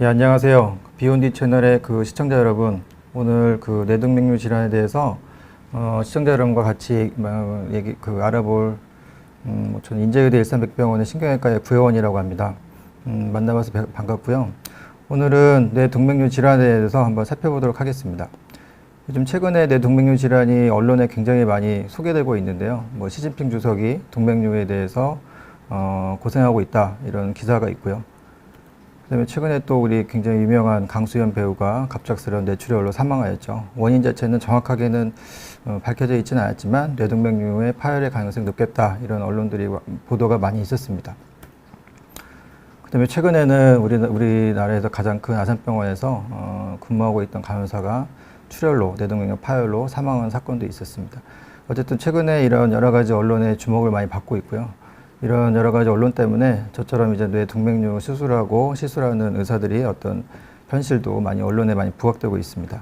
예, 안녕하세요. 비욘디 채널의 그 시청자 여러분, 오늘 그 뇌동맥류 질환에 대해서 어, 시청자 여러분과 같이 어, 얘기 그 알아볼 음, 뭐 저는 인제의대 일산백병원의 신경외과의 부회원이라고 합니다. 음, 만나봐서 배- 반갑고요. 오늘은 뇌동맥류 질환에 대해서 한번 살펴보도록 하겠습니다. 요즘 최근에 뇌동맥류 질환이 언론에 굉장히 많이 소개되고 있는데요. 뭐 시진핑 주석이 동맥류에 대해서 어, 고생하고 있다 이런 기사가 있고요. 그다음에 최근에 또 우리 굉장히 유명한 강수현 배우가 갑작스러운 뇌출혈로 사망하였죠. 원인 자체는 정확하게는 어, 밝혀져 있지는 않았지만 뇌동맥류의 파열의 가능성이 높겠다 이런 언론들이 와- 보도가 많이 있었습니다. 그다음에 최근에는 우리 우리나라에서 가장 큰 아산병원에서 어, 근무하고 있던 간호사가 출혈로 뇌동맥류 파열로 사망한 사건도 있었습니다. 어쨌든 최근에 이런 여러 가지 언론의 주목을 많이 받고 있고요. 이런 여러 가지 언론 때문에 저처럼 이제 뇌 동맥류 수술하고 시술하는 의사들이 어떤 현실도 많이 언론에 많이 부각되고 있습니다.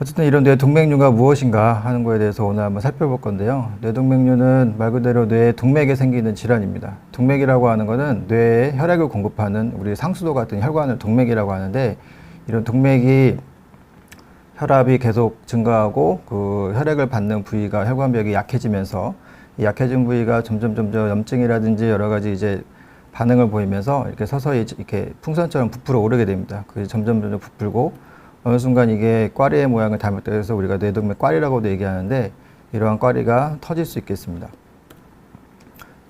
어쨌든 이런 뇌 동맥류가 무엇인가 하는 거에 대해서 오늘 한번 살펴볼 건데요. 뇌 동맥류는 말 그대로 뇌 동맥에 생기는 질환입니다. 동맥이라고 하는 것은 뇌에 혈액을 공급하는 우리 상수도 같은 혈관을 동맥이라고 하는데 이런 동맥이 혈압이 계속 증가하고 그 혈액을 받는 부위가 혈관벽이 약해지면서 이 약해진 부위가 점점 점점 염증이라든지 여러 가지 이제 반응을 보이면서 이렇게 서서히 이렇게 풍선처럼 부풀어 오르게 됩니다. 그 점점 점점 부풀고 어느 순간 이게 꽈리의 모양을 닮았다 해서 우리가 뇌동맥 꽈리라고도 얘기하는데 이러한 꽈리가 터질 수 있겠습니다.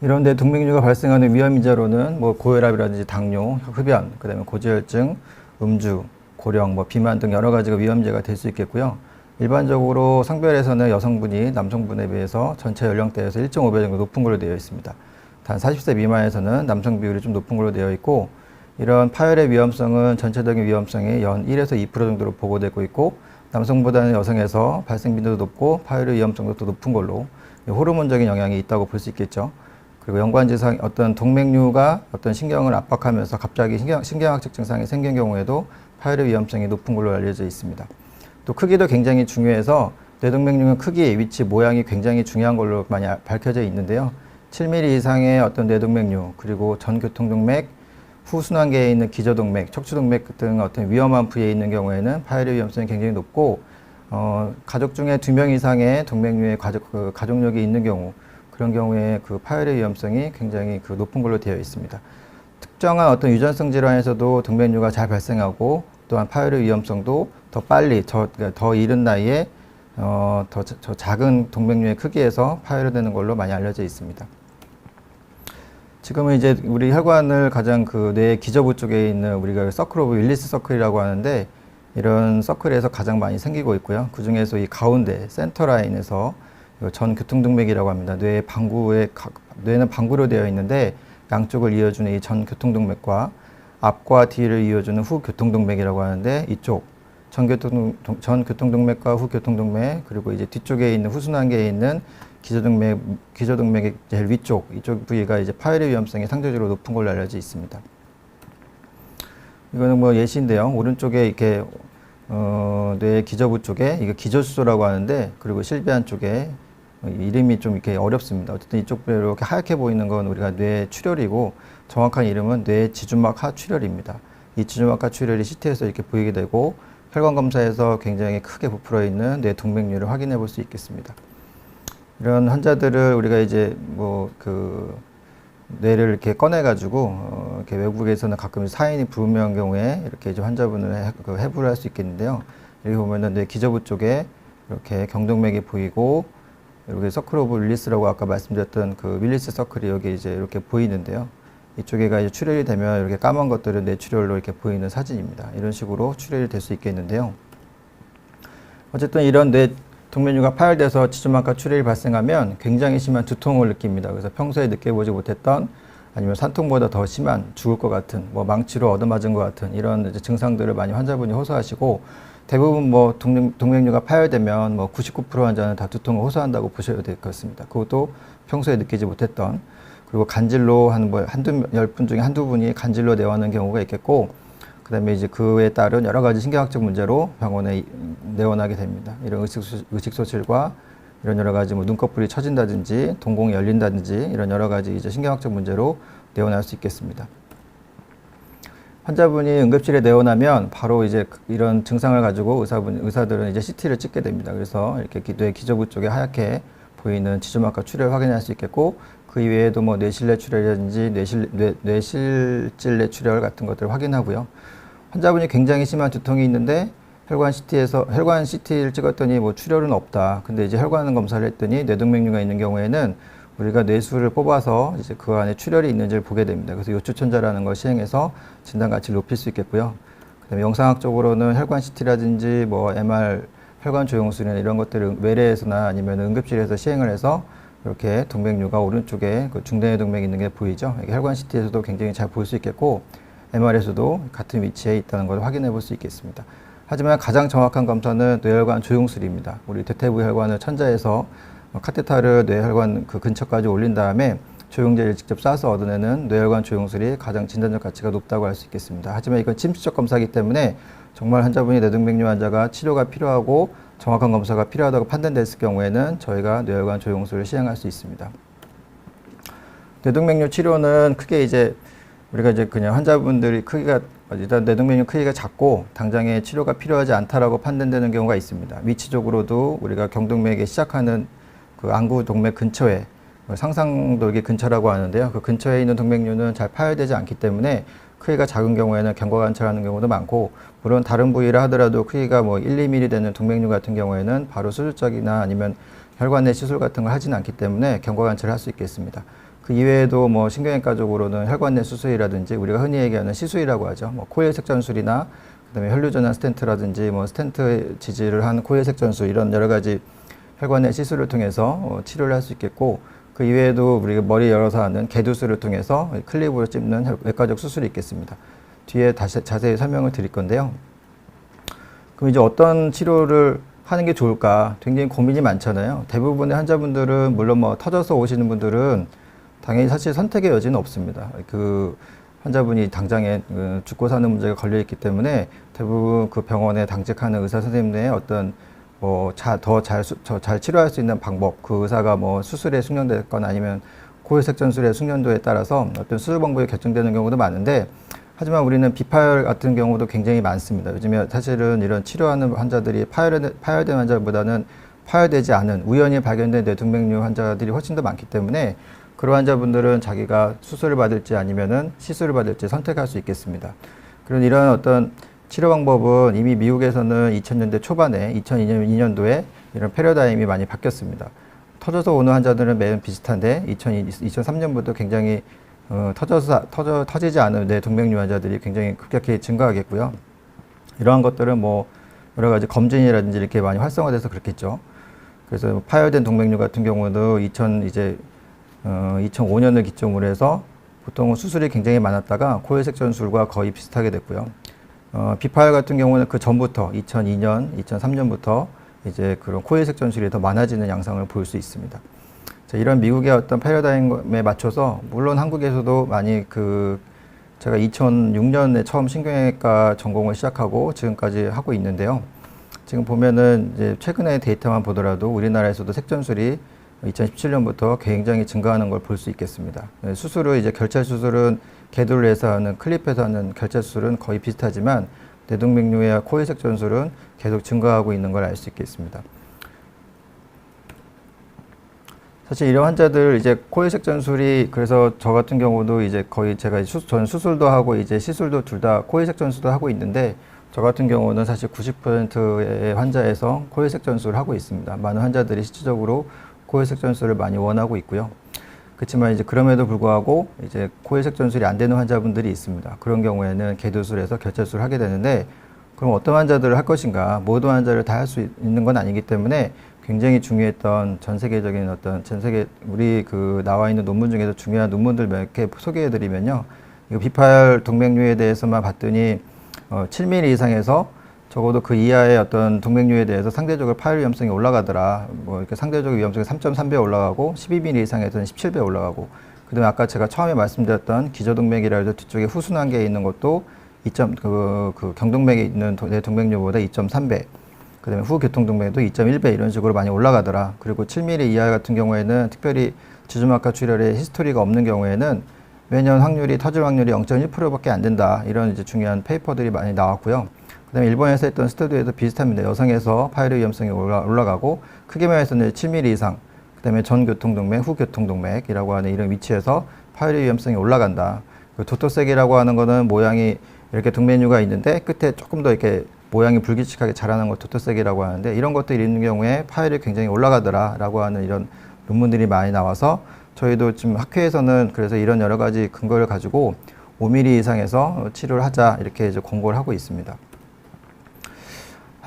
이런 뇌동맥류가 발생하는 위험 인자로는 뭐 고혈압이라든지 당뇨, 흡연, 그다음에 고지혈증, 음주, 고령, 뭐 비만 등 여러 가지가 위험제가 될 수 있겠고요. 일반적으로 성별에서는 여성분이 남성분에 비해서 전체 연령대에서 1.5배 정도 높은 걸로 되어 있습니다. 단 40세 미만에서는 남성 비율이 좀 높은 걸로 되어 있고 이런 파열의 위험성은 전체적인 위험성이 연 1에서 2% 정도로 보고되고 있고 남성보다는 여성에서 발생 빈도도 높고 파열의 위험성도 더 높은 걸로 호르몬적인 영향이 있다고 볼 수 있겠죠. 그리고 연관지상 어떤 동맥류가 어떤 신경을 압박하면서 갑자기 신경, 신경학적 증상이 생긴 경우에도 파열의 위험성이 높은 걸로 알려져 있습니다. 또 크기도 굉장히 중요해서 뇌동맥류는 크기, 위치, 모양이 굉장히 중요한 걸로 많이 아- 밝혀져 있는데요. 7mm 이상의 어떤 뇌동맥류, 그리고 전교통동맥, 후순환계에 있는 기저동맥, 척추동맥 등 어떤 위험한 부위에 있는 경우에는 파열의 위험성이 굉장히 높고, 어, 가족 중에 두 명 이상의 동맥류의 가족, 그 가족력이 있는 경우, 그런 경우에 그 파열의 위험성이 굉장히 그 높은 걸로 되어 있습니다. 특정한 어떤 유전성 질환에서도 동맥류가 잘 발생하고 또한 파열의 위험성도 더 빨리 저, 그러니까 더 이른 나이에 어, 더 자- 저 작은 동맥류의 크기에서 파열되는 걸로 많이 알려져 있습니다. 지금은 이제 우리 혈관을 가장 그뇌 기저부 쪽에 있는 우리가 서클 오브 윌리스 서클이라고 하는데 이런 서클에서 가장 많이 생기고 있고요. 그 중에서 이 가운데 센터 라인에서 전 교통동맥이라고 합니다. 뇌 방구에 가- 뇌는 방구로 되어 있는데 양쪽을 이어주는 이 전 교통동맥과 앞과 뒤를 이어주는 후 교통동맥이라고 하는데 이쪽 전 교통 전 교통동맥과 후 교통동맥 그리고 이제 뒤쪽에 있는 후순환계에 있는 기저동맥 기저동맥의 제일 위쪽 이쪽 부위가 이제 파열의 위험성이 상대적으로 높은 걸로 알려져 있습니다. 이거는 뭐 예시인데요. 오른쪽에 이렇게 어, 뇌 기저부 쪽에 이게 기저수소라고 하는데 그리고 실비안 쪽에 어, 이름이 좀 이렇게 어렵습니다. 어쨌든 이쪽 부위 이렇게 하얗게 보이는 건 우리가 뇌 출혈이고 정확한 이름은 뇌 지주막 하출혈입니다. 이 지주막 하출혈이 CT에서 이렇게 보이게 되고 혈관 검사에서 굉장히 크게 부풀어 있는 뇌 동맥류를 확인해 볼 수 있겠습니다. 이런 환자들을 우리가 이제 뭐 그 뇌를 이렇게 꺼내 가지고 어, 이렇게 외국에서는 가끔 사인이 불분명한 경우에 이렇게 이제 환자분을 해, 그 해부를 할 수 있겠는데요. 여기 보면은 뇌 기저부 쪽에 이렇게 경동맥이 보이고 이렇게 서클 오브 윌리스라고 아까 말씀드렸던 그 윌리스 서클이 여기 이제 이렇게 보이는데요. 이쪽에가 이제 출혈이 되면 이렇게 까만 것들은 뇌출혈로 이렇게 보이는 사진입니다. 이런 식으로 출혈이 될 수 있겠는데요. 어쨌든 이런 뇌 동맥류가 파열돼서 지주막과 출혈이 발생하면 굉장히 심한 두통을 느낍니다. 그래서 평소에 느껴보지 못했던 아니면 산통보다 더 심한 죽을 것 같은 뭐 망치로 얻어맞은 것 같은 이런 증상들을 많이 환자분이 호소하시고 대부분 뭐 동맥, 동맥류가 파열되면 뭐 99% 환자는 다 두통을 호소한다고 보셔야 될 것 같습니다. 그것도 평소에 느끼지 못했던 그리고 간질로 한뭐 한두 열 분 중에 한두 분이 간질로 내원하는 경우가 있겠고 그다음에 이제 그에 따른 여러 가지 신경학적 문제로 병원에 이- 내원하게 됩니다. 이런 의식, 소실과 이런 여러 가지 뭐 눈꺼풀이 처진다든지 동공이 열린다든지 이런 여러 가지 이제 신경학적 문제로 내원할 수 있겠습니다. 환자분이 응급실에 내원하면 바로 이제 그- 이런 증상을 가지고 의사분 의사들은 이제 CT를 찍게 됩니다. 그래서 이렇게 기- 뇌 기저부 쪽에 하얗게 보이는 지주막과 출혈 확인할 수 있겠고 그 이외에도 뭐 뇌실내 출혈이라든지 뇌실 뇌, 뇌실질내 출혈 같은 것들을 확인하고요. 환자분이 굉장히 심한 두통이 있는데 혈관 CT에서 혈관 CT를 찍었더니 뭐 출혈은 없다. 근데 이제 혈관 검사를 했더니 뇌동맥류가 있는 경우에는 우리가 뇌수를 뽑아서 이제 그 안에 출혈이 있는지를 보게 됩니다. 그래서 요추천자라는 걸 시행해서 진단 가치를 높일 수 있겠고요. 그다음에 영상학적으로는 혈관 CT라든지 뭐 MR 혈관 조영술이나 이런 것들을 외래에서나 아니면 응급실에서 시행을 해서 이렇게 동맥류가 오른쪽에 그 중대뇌 동맥이 있는 게 보이죠. 이게 혈관 CT에서도 굉장히 잘 볼 수 있겠고 MR에서도 같은 위치에 있다는 걸 확인해 볼 수 있겠습니다. 하지만 가장 정확한 검사는 뇌혈관 조영술입니다. 우리 대퇴부 혈관을 천자에서 어, 카테타를 뇌혈관 그 근처까지 올린 다음에 조영제를 직접 쏴서 얻어내는 뇌혈관 조영술이 가장 진단적 가치가 높다고 할 수 있겠습니다. 하지만 이건 침수적 검사이기 때문에 정말 환자분이 뇌동맥류 환자가 치료가 필요하고 정확한 검사가 필요하다고 판단됐을 경우에는 저희가 뇌혈관 조영술을 시행할 수 있습니다. 뇌동맥류 치료는 크게 이제 우리가 이제 그냥 환자분들이 크기가 일단 뇌동맥류 크기가 작고 당장에 치료가 필요하지 않다라고 판단되는 경우가 있습니다. 위치적으로도 우리가 경동맥에 시작하는 그 안구 동맥 근처에 뭐 상상돌기 근처라고 하는데요. 그 근처에 있는 동맥류는 잘 파열되지 않기 때문에 크기가 작은 경우에는 경과 관찰하는 경우도 많고 물론 다른 부위를 하더라도 크기가 뭐 1, 2mm 되는 동맥류 같은 경우에는 바로 수술적이나 아니면 혈관 내 시술 같은 걸 하지는 않기 때문에 경과 관찰을 할 수 있겠습니다. 그 이외에도 뭐 신경외과적으로는 혈관 내 수술이라든지 우리가 흔히 얘기하는 시술이라고 하죠. 뭐 코일 색 전술이나 그다음에 혈류전환 스텐트라든지 뭐 스텐트 지지를 한 코일 색 전술 이런 여러 가지 혈관 내 시술을 통해서 어, 치료를 할 수 있겠고 그 이외에도 우리가 머리 열어서 하는 개두술을 통해서 클립으로 찝는 혈- 외과적 수술이 있겠습니다. 뒤에 다시 자세히 설명을 드릴 건데요. 그럼 이제 어떤 치료를 하는 게 좋을까? 굉장히 고민이 많잖아요. 대부분의 환자분들은 물론 뭐 터져서 오시는 분들은 당연히 사실 선택의 여지는 없습니다. 그 환자분이 당장에 그 죽고 사는 문제가 걸려 있기 때문에 대부분 그 병원에 당직하는 의사 선생님의 어떤 뭐더잘 치료할 수 있는 방법, 그 의사가 뭐 수술에 숙련됐거나 아니면 고혈색 전술의 숙련도에 따라서 어떤 수술 방법이 결정되는 경우도 많은데 하지만 우리는 비파열 같은 경우도 굉장히 많습니다. 요즘에 사실은 이런 치료하는 환자들이 파열, 파열된 환자보다는 파열되지 않은 우연히 발견된 뇌동맥류 환자들이 훨씬 더 많기 때문에 그런 환자분들은 자기가 수술을 받을지 아니면은 시술을 받을지 선택할 수 있겠습니다. 그런 이런 어떤 치료 방법은 이미 미국에서는 2000년대 초반에 2002년, 2년도에 이런 패러다임이 많이 바뀌었습니다. 터져서 오는 환자들은 매우 비슷한데 2002, 2003년부터 굉장히 어, 터져서 터져 터지지 않은 뇌 동맥류 환자들이 굉장히 급격히 증가하겠고요. 이러한 것들은 뭐 여러 가지 검진이라든지 이렇게 많이 활성화돼서 그렇겠죠. 그래서 파열된 동맥류 같은 경우도 2000 이제 어, 2005년을 기점으로 해서 보통은 수술이 굉장히 많았다가 코혈색 전술과 거의 비슷하게 됐고요. 어, 비파열 같은 경우는 그 전부터 2002년, 2003년부터 이제 그런 코혈색 전술이 더 많아지는 양상을 볼 수 있습니다. 자, 이런 미국의 어떤 패러다임에 맞춰서 물론 한국에서도 많이 그 제가 2006년에 처음 신경외과 전공을 시작하고 지금까지 하고 있는데요. 지금 보면은 이제 최근의 데이터만 보더라도 우리나라에서도 색전술이 2017년부터 굉장히 증가하는 걸 볼 수 있겠습니다. 네, 수술을 이제 결찰 수술은 개도를 해서 하는 클립해서 하는 결찰 수술은 거의 비슷하지만 뇌동맥류와 코의색 전술은 계속 증가하고 있는 걸 알 수 있겠습니다. 사실 이런 환자들 이제 코의색 전술이 그래서 저 같은 경우도 이제 거의 제가 수, 전 수술도 하고 이제 시술도 둘 다 코의색 전술도 하고 있는데 저 같은 경우는 사실 90%의 환자에서 코의색 전술을 하고 있습니다. 많은 환자들이 실질적으로 코회색 전술을 많이 원하고 있고요. 그렇지만 이제 그럼에도 불구하고 이제 코회색 전술이 안 되는 환자분들이 있습니다. 그런 경우에는 개도술에서 결절술을 하게 되는데 그럼 어떤 환자들을 할 것인가? 모든 환자를 다 할 수 있는 건 아니기 때문에 굉장히 중요했던 전 세계적인 어떤 전 세계 우리 그 나와 있는 논문 중에서 중요한 논문들 몇 개 소개해 드리면요. 이거 비파열 동맥류에 대해서만 봤더니 어, 7mm 이상에서 적어도 그 이하의 어떤 동맥류에 대해서 상대적으로 파열 위험성이 올라가더라. 뭐 이렇게 상대적 위험성이 3.3배 올라가고 12mm 이상에서는 17배 올라가고 그다음에 아까 제가 처음에 말씀드렸던 기저동맥이라 해서 뒤쪽에 후순환계에 있는 것도 2. 그, 그 경동맥에 있는 도- 내 동맥류보다 2.3배 그다음에 후교통동맥도 2.1배 이런 식으로 많이 올라가더라. 그리고 7mm 이하 같은 경우에는 특별히 지주막하 출혈의 히스토리가 없는 경우에는 매년 확률이 터질 확률이 0.1%밖에 안 된다. 이런 이제 중요한 페이퍼들이 많이 나왔고요. 그다음에 일본에서 했던 스터디에도 비슷합니다. 여성에서 파열의 위험성이 올라, 올라가고 크게만 해서는 7mm 이상, 그다음에 전 교통동맥, 후 교통동맥이라고 하는 이런 위치에서 파열의 위험성이 올라간다. 그 도토색이라고 하는 거는 모양이 이렇게 동맥류가 있는데 끝에 조금 더 이렇게 모양이 불규칙하게 자라는 걸 도토색이라고 하는데 이런 것들이 있는 경우에 파열이 굉장히 올라가더라라고 하는 이런 논문들이 많이 나와서 저희도 지금 학회에서는 그래서 이런 여러 가지 근거를 가지고 5mm 이상에서 치료를 하자 이렇게 이제 권고를 하고 있습니다.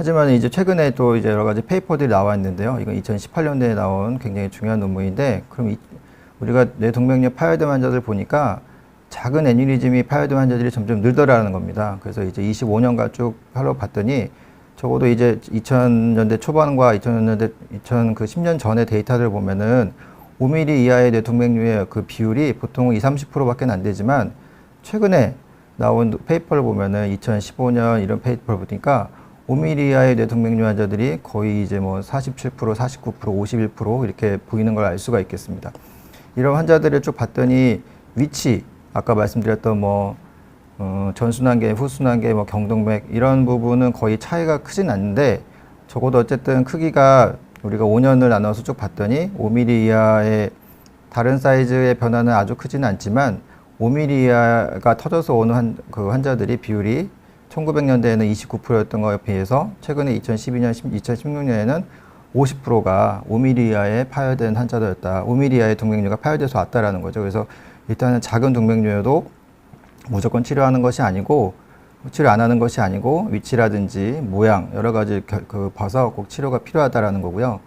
하지만 이제 최근에 또 이제 여러 가지 페이퍼들이 나와 있는데요. 이건 2018년도에 나온 굉장히 중요한 논문인데, 그럼 이, 우리가 뇌동맥류 파열된 환자들 보니까 작은 애뉴리즘이 파열된 환자들이 점점 늘더라는 겁니다. 그래서 이제 25년간 쭉 팔로 봤더니 적어도 이제 2000년대 초반과 2000년대 2010년 전의 데이터를 보면은 5mm 이하의 뇌동맥류의 그 비율이 보통 20, 30%밖에 안 되지만 최근에 나온 페이퍼를 보면은 2015년 이런 페이퍼를 보니까 5mm 이하의 뇌동맥류 환자들이 거의 이제 뭐 47%, 49%, 51% 이렇게 보이는 걸 알 수가 있겠습니다. 이런 환자들을 쭉 봤더니 위치, 아까 말씀드렸던 뭐 어, 전순환계, 후순환계, 뭐 경동맥 이런 부분은 거의 차이가 크진 않는데 적어도 어쨌든 크기가 우리가 5년을 나눠서 쭉 봤더니 5mm 이하의 다른 사이즈의 변화는 아주 크지는 않지만 5mm 이하가 터져서 오는 한, 그 환자들이 비율이 1900년대에는 29%였던 거에 비해서 최근에 2012년, 2016년에는 50%가 5mm 이하의 파열된 환자들였다. 5mm 이하의 동맥류가 파열돼서 왔다라는 거죠. 그래서 일단은 작은 동맥류여도 무조건 치료하는 것이 아니고 치료 안 하는 것이 아니고 위치라든지 모양 여러 가지 겨- 그 봐서 꼭 치료가 필요하다라는 거고요.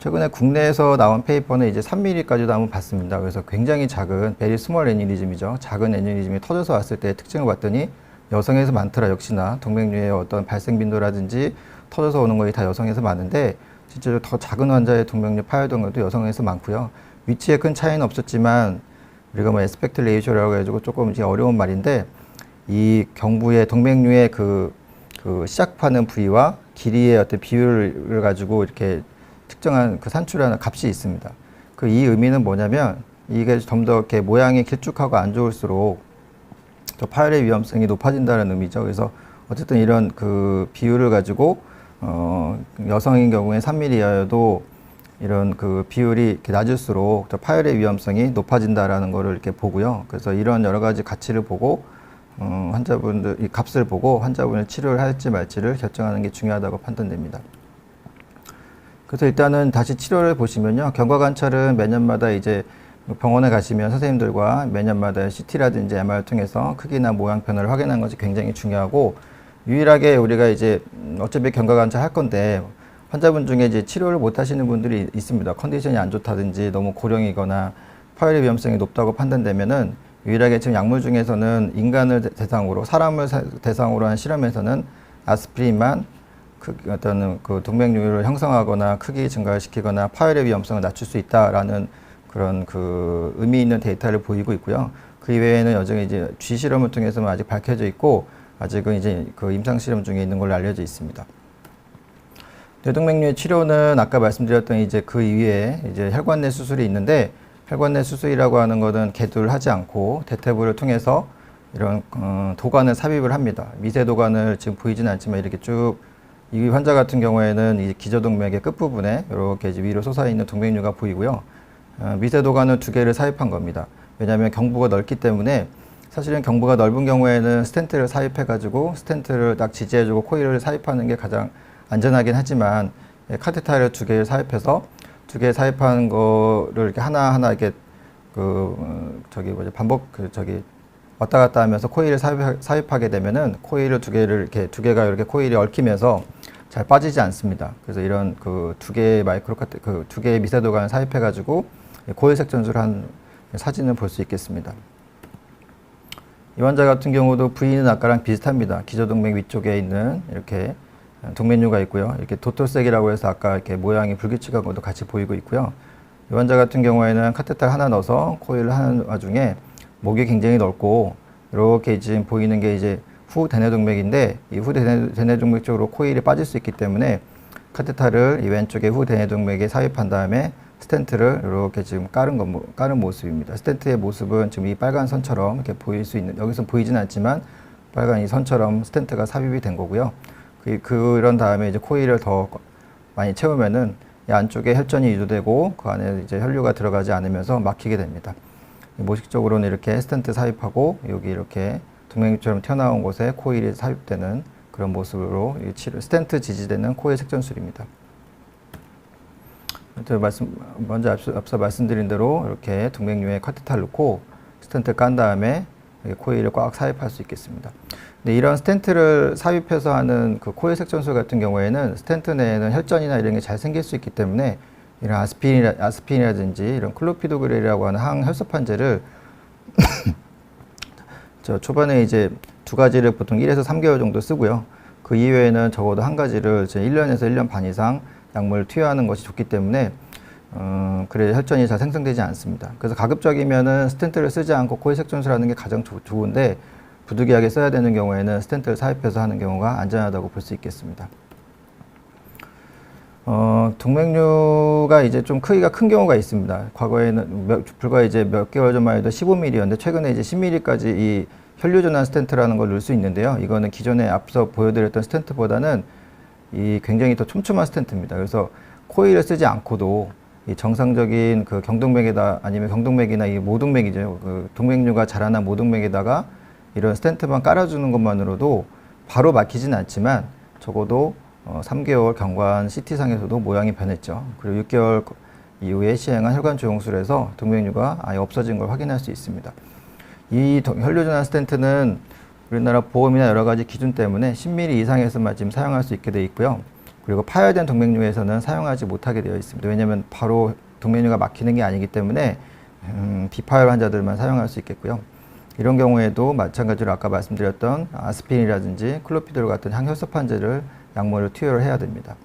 최근에 국내에서 나온 페이퍼는 이제 3mm까지도 한번 봤습니다. 그래서 굉장히 작은 베리 스몰 애니리즘이죠. 작은 애니리즘이 터져서 왔을 때 특징을 봤더니 여성에서 많더라 역시나 동맥류의 어떤 발생 빈도라든지 터져서 오는 거이 다 여성에서 많은데 실제로 더 작은 환자의 동맥류 파열된 것도 여성에서 많고요. 위치에 큰 차이는 없었지만 우리가 뭐 에스펙트 레이쇼라고 해가지고 조금 이제 어려운 말인데 이 경부의 동맥류의 그, 그 시작하는 부위와 길이의 어떤 비율을 가지고 이렇게 특정한 그 산출하는 값이 있습니다. 그 이 의미는 뭐냐면 이게 좀 더 이렇게 모양이 길쭉하고 안 좋을수록 더 파열의 위험성이 높아진다는 의미죠. 그래서 어쨌든 이런 그 비율을 가지고 어, 여성인 경우에 3mm 이하여도 이런 그 비율이 이렇게 낮을수록 더 파열의 위험성이 높아진다라는 거를 이렇게 보고요. 그래서 이런 여러 가지 가치를 보고 어, 환자분들 이 값을 보고 환자분을 치료를 할지 말지를 결정하는 게 중요하다고 판단됩니다. 그래서 일단은 다시 치료를 보시면요. 경과 관찰은 매년마다 이제 병원에 가시면 선생님들과 매년마다 CT라든지 MR을 통해서 크기나 모양 변화를 확인하는 것이 굉장히 중요하고 유일하게 우리가 이제 음, 어차피 경과 관찰 할 건데 환자분 중에 이제 치료를 못 하시는 분들이 있습니다. 컨디션이 안 좋다든지 너무 고령이거나 파열의 위험성이 높다고 판단되면은 유일하게 지금 약물 중에서는 인간을 대- 대상으로 사람을 사- 대상으로 한 실험에서는 아스피린만 그 어떤 그 동맥류를 형성하거나 크기 증가를 시키거나 파열의 위험성을 낮출 수 있다라는 그런 그 의미 있는 데이터를 보이고 있고요. 그 이외에는 여전히 이제 쥐 실험을 통해서만 아직 밝혀져 있고 아직은 이제 그 임상 실험 중에 있는 걸로 알려져 있습니다. 뇌동맥류의 치료는 아까 말씀드렸던 이제 그 이외에 이제 혈관내 수술이 있는데 혈관내 수술이라고 하는 것은 개두를 하지 않고 대퇴부를 통해서 이런 어, 도관을 삽입을 합니다. 미세 도관을 지금 보이지는 않지만 이렇게 쭉 이 환자 같은 경우에는 이 기저동맥의 끝부분에 이렇게 위로 솟아 있는 동맥류가 보이고요. 어, 미세 도관을 두 개를 삽입한 겁니다. 왜냐하면 경부가 넓기 때문에 사실은 경부가 넓은 경우에는 스텐트를 삽입해가지고 스텐트를 딱 지지해주고 코일을 삽입하는 게 가장 안전하긴 하지만 예, 카테타를 두 개를 삽입해서 두개 삽입하는 거를 이렇게 하나하나 이렇게 그 어, 저기 뭐지 반복 그 저기 왔다 갔다 하면서 코일을 삽입, 삽입하게 되면은 코일을 두 개를 이렇게 두 개가 이렇게 코일이 얽히면서 잘 빠지지 않습니다. 그래서 이런 그 두 개의 마이크로 카테 그 두 개의 미세도관을 삽입해 가지고 고혈색 전술을 한 사진을 볼 수 있겠습니다. 이 환자 같은 경우도 부위는 아까랑 비슷합니다. 기저동맥 위쪽에 있는 이렇게 동맥류가 있고요. 이렇게 도토색이라고 해서 아까 이렇게 모양이 불규칙한 것도 같이 보이고 있고요. 이 환자 같은 경우에는 카테타를 하나 넣어서 코일을 하는 와중에 목이 굉장히 넓고 이렇게 지금 보이는 게 이제 후 대뇌동맥인데 이 후 대뇌동맥 쪽으로 코일이 빠질 수 있기 때문에 카테타를 이 왼쪽에 후 대뇌동맥에 삽입한 다음에 스텐트를 이렇게 지금 깔은 거 깔은 모습입니다. 스텐트의 모습은 지금 이 빨간 선처럼 이렇게 보일 수 있는 여기서 보이진 않지만 빨간 이 선처럼 스텐트가 삽입이 된 거고요. 그, 그런 다음에 이제 코일을 더 많이 채우면은 이 안쪽에 혈전이 유도되고 그 안에 이제 혈류가 들어가지 않으면서 막히게 됩니다. 모식적으로는 이렇게 스텐트 삽입하고 여기 이렇게 동맥류처럼 튀어나온 곳에 코일이 삽입되는 그런 모습으로 이 치료, 스텐트 지지되는 코일 색전술입니다. 저 말씀, 먼저 앞서, 앞서 말씀드린 대로 이렇게 동맥류에 카테타를 넣고 스텐트 깐 다음에 코일을 꽉 삽입할 수 있겠습니다. 근데 이런 스텐트를 삽입해서 하는 그 코일 색전술 같은 경우에는 스텐트 내에는 혈전이나 이런 게 잘 생길 수 있기 때문에 이런 아스피린, 아스피린이라든지 이런 클로피도그렐이라고 하는 항혈소판제를 저 초반에 이제 두 가지를 보통 1에서 3개월 정도 쓰고요. 그 이외에는 적어도 한 가지를 이제 1년에서 1년 반 이상 약물을 투여하는 것이 좋기 때문에 어, 그래 혈전이 잘 생성되지 않습니다. 그래서 가급적이면은 스텐트를 쓰지 않고 코일 색전술하는 게 가장 조, 좋은데 부득이하게 써야 되는 경우에는 스텐트를 삽입해서 하는 경우가 안전하다고 볼 수 있겠습니다. 어, 동맥류가 이제 좀 크기가 큰 경우가 있습니다. 과거에는 몇, 불과 이제 몇 개월 전만 해도 15mm였는데 최근에 이제 10mm까지 이 혈류 전환 스텐트라는 걸 넣을 수 있는데요. 이거는 기존에 앞서 보여드렸던 스텐트보다는 이 굉장히 더 촘촘한 스텐트입니다. 그래서 코일을 쓰지 않고도 이 정상적인 그 경동맥에다 아니면 경동맥이나 이 모동맥이죠. 그 동맥류가 자라난 모동맥에다가 이런 스텐트만 깔아주는 것만으로도 바로 막히진 않지만 적어도 어, 3개월 경관 CT상에서도 모양이 변했죠. 그리고 6개월 이후에 시행한 혈관 조영술에서 동맥류가 아예 없어진 걸 확인할 수 있습니다. 이 혈류전환 스텐트는 우리나라 보험이나 여러 가지 기준 때문에 10mm 이상에서만 지금 사용할 수 있게 되어 있고요. 그리고 파열된 동맥류에서는 사용하지 못하게 되어 있습니다. 왜냐하면 바로 동맥류가 막히는 게 아니기 때문에 음, 비파열 환자들만 사용할 수 있겠고요. 이런 경우에도 마찬가지로 아까 말씀드렸던 아스피린이라든지 클로피돌 같은 항혈소판제를 약물을 투여를 해야 됩니다.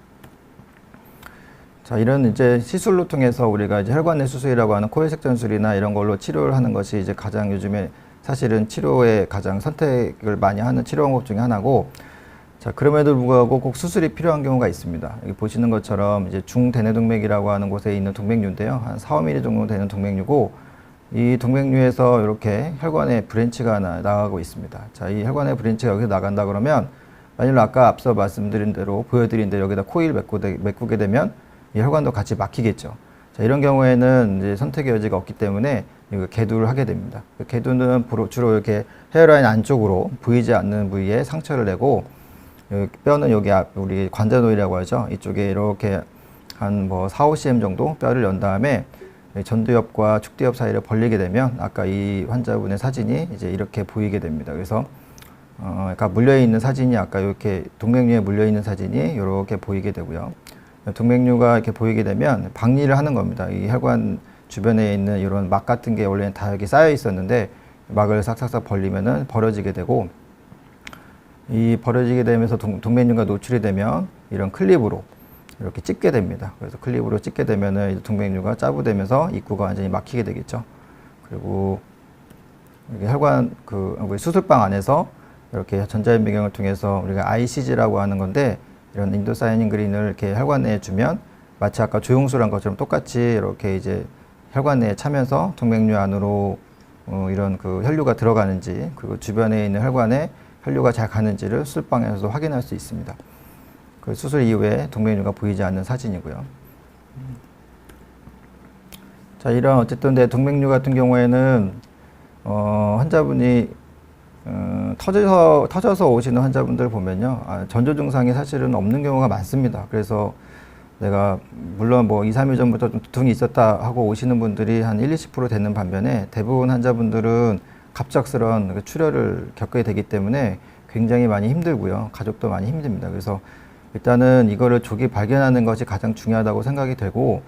자, 이런 이제 시술로 통해서 우리가 이제 혈관 내 수술이라고 하는 코일 색 전술이나 이런 걸로 치료를 하는 것이 이제 가장 요즘에 사실은 치료에 가장 선택을 많이 하는 치료 방법 중에 하나고 자, 그럼에도 불구하고 꼭 수술이 필요한 경우가 있습니다. 여기 보시는 것처럼 이제 중대뇌동맥이라고 하는 곳에 있는 동맥류인데요. 한 4, 5mm 정도 되는 동맥류고 이 동맥류에서 이렇게 혈관에 브랜치가 나, 나가고 있습니다. 자, 이 혈관에 브랜치가 여기서 나간다 그러면 만일 아까 앞서 말씀드린 대로 보여드린 대로 여기다 코일 메꾸게 되면 이 혈관도 같이 막히겠죠. 자, 이런 경우에는 선택의 여지가 없기 때문에 개두를 하게 됩니다. 그 개두는 주로 이렇게 헤어라인 안쪽으로 보이지 않는 부위에 상처를 내고 뼈는 여기 앞 우리 관자노이라고 하죠. 이쪽에 이렇게 한 뭐 4, 5cm 정도 뼈를 연 다음에 전두엽과 축두엽 사이를 벌리게 되면 아까 이 환자분의 사진이 이제 이렇게 보이게 됩니다. 그래서 어, 그러니까 물려 있는 사진이 아까 이렇게 동맥류에 물려 있는 사진이 이렇게 보이게 되고요. 동맥류가 이렇게 보이게 되면 박리를 하는 겁니다. 이 혈관 주변에 있는 이런 막 같은 게 원래는 다 여기 쌓여 있었는데 막을 싹싹싹 벌리면은 벌어지게 되고 이 벌어지게 되면서 동, 동맥류가 노출이 되면 이런 클립으로 이렇게 찢게 됩니다. 그래서 클립으로 찢게 되면은 동맥류가 짜부되면서 입구가 완전히 막히게 되겠죠. 그리고 혈관 그 수술방 안에서 이렇게 전자현미경을 통해서 우리가 ICG라고 하는 건데 이런 인도사이닌 그린을 이렇게 혈관 내에 주면 마치 아까 조영술한 것처럼 똑같이 이렇게 이제 혈관 내에 차면서 동맥류 안으로 어, 이런 그 혈류가 들어가는지 그리고 주변에 있는 혈관에 혈류가 잘 가는지를 수술방에서도 확인할 수 있습니다. 그 수술 이후에 동맥류가 보이지 않는 사진이고요. 자, 이런 어쨌든 내 동맥류 같은 경우에는 어, 환자분이 어, 터져서 터져서 오시는 환자분들 보면요, 아, 전조 증상이 사실은 없는 경우가 많습니다. 그래서 내가 물론 뭐 2, 3일 전부터 좀 두통이 있었다 하고 오시는 분들이 한 1, 20% 되는 반면에 대부분 환자분들은 갑작스런 그 출혈을 겪게 되기 때문에 굉장히 많이 힘들고요. 가족도 많이 힘듭니다. 그래서 일단은 이거를 조기 발견하는 것이 가장 중요하다고 생각이 되고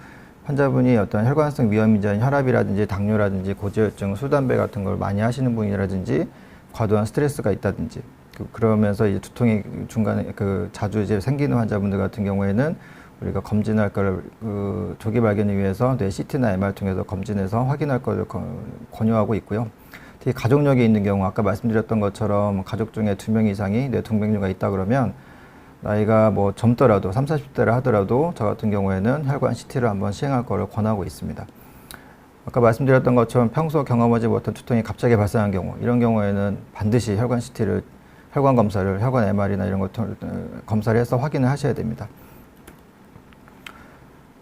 환자분이 어떤 혈관성 위험이자 혈압이라든지 당뇨라든지 고지혈증, 술, 담배 같은 걸 많이 하시는 분이라든지 과도한 스트레스가 있다든지 그, 그러면서 이제 두통이 중간에 그 자주 이제 생기는 환자분들 같은 경우에는 우리가 검진할 걸그 조기 발견을 위해서 뇌 CT나 MR 통해서 검진해서 확인할 것을 권유하고 있고요. 특히 가족력이 있는 경우 아까 말씀드렸던 것처럼 가족 중에 두 명 이상이 뇌 동맥류가 있다 그러면 나이가 뭐 젊더라도 3, 40대라 하더라도 저 같은 경우에는 혈관 CT를 한번 시행할 거를 권하고 있습니다. 아까 말씀드렸던 것처럼 평소 경험하지 못한 두통이 갑자기 발생한 경우 이런 경우에는 반드시 혈관 CT를 혈관 검사를 혈관 MR이나 이런 것들 어, 검사를 해서 확인을 하셔야 됩니다.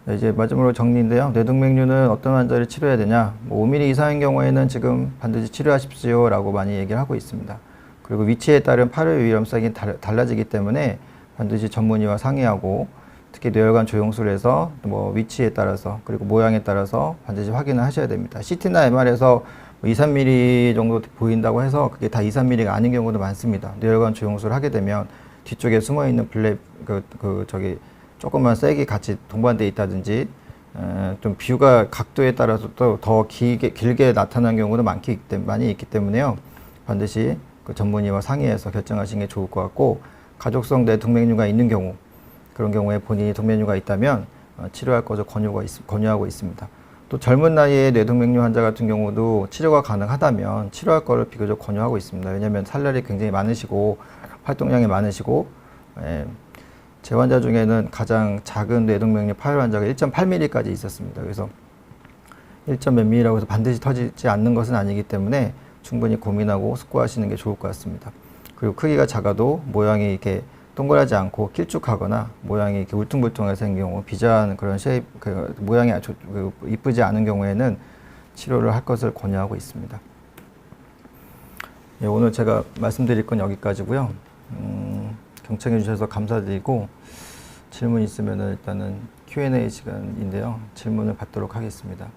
네, 이제 마지막으로 정리인데요. 뇌동맥류는 어떤 환자를 치료해야 되냐? 뭐 5mm 이상인 경우에는 지금 반드시 치료하십시오라고 많이 얘기를 하고 있습니다. 그리고 위치에 따른 파열 위험성이 달- 달라지기 때문에 반드시 전문의와 상의하고 특히 뇌혈관 조영술을 해서 뭐 위치에 따라서 그리고 모양에 따라서 반드시 확인을 하셔야 됩니다. CT나 MR에서 2, 3mm 정도 보인다고 해서 그게 다 2, 3mm가 아닌 경우도 많습니다. 뇌혈관 조영술을 하게 되면 뒤쪽에 숨어 있는 블랙 그, 그 저기 조금만 색이 같이 동반돼 있다든지 에, 좀 뷰가 각도에 따라서 또 더 길게 길게 나타나는 경우도 많기 때- 많이 있기 때문에요. 반드시 그 전문의와 상의해서 결정하시는 게 좋을 것 같고 가족성 뇌동맥류가 있는 경우 그런 경우에 본인이 동맥류가 있다면 어, 치료할 것을 권유가 있, 권유하고 있습니다. 또 젊은 나이에 뇌동맥류 환자 같은 경우도 치료가 가능하다면 치료할 거를 비교적 권유하고 있습니다. 왜냐하면 살날이 굉장히 많으시고 활동량이 많으시고 예, 제 환자 중에는 가장 작은 뇌동맥류 파열 환자가 1.8mm까지 있었습니다. 그래서 1점 몇 mm라고 해서 반드시 터지지 않는 것은 아니기 때문에 충분히 고민하고 숙고하시는 게 좋을 것 같습니다. 그리고 크기가 작아도 모양이 이렇게 동그랗지 않고 길쭉하거나 모양이 이렇게 울퉁불퉁해서 생긴 경우 비자한 그런 쉐입 그 모양이 그 이쁘지 않은 경우에는 치료를 할 것을 권유하고 있습니다. 예, 오늘 제가 말씀드릴 건 여기까지고요. 음, 경청해 주셔서 감사드리고 질문 있으면 일단은 Q&A 시간인데요. 질문을 받도록 하겠습니다.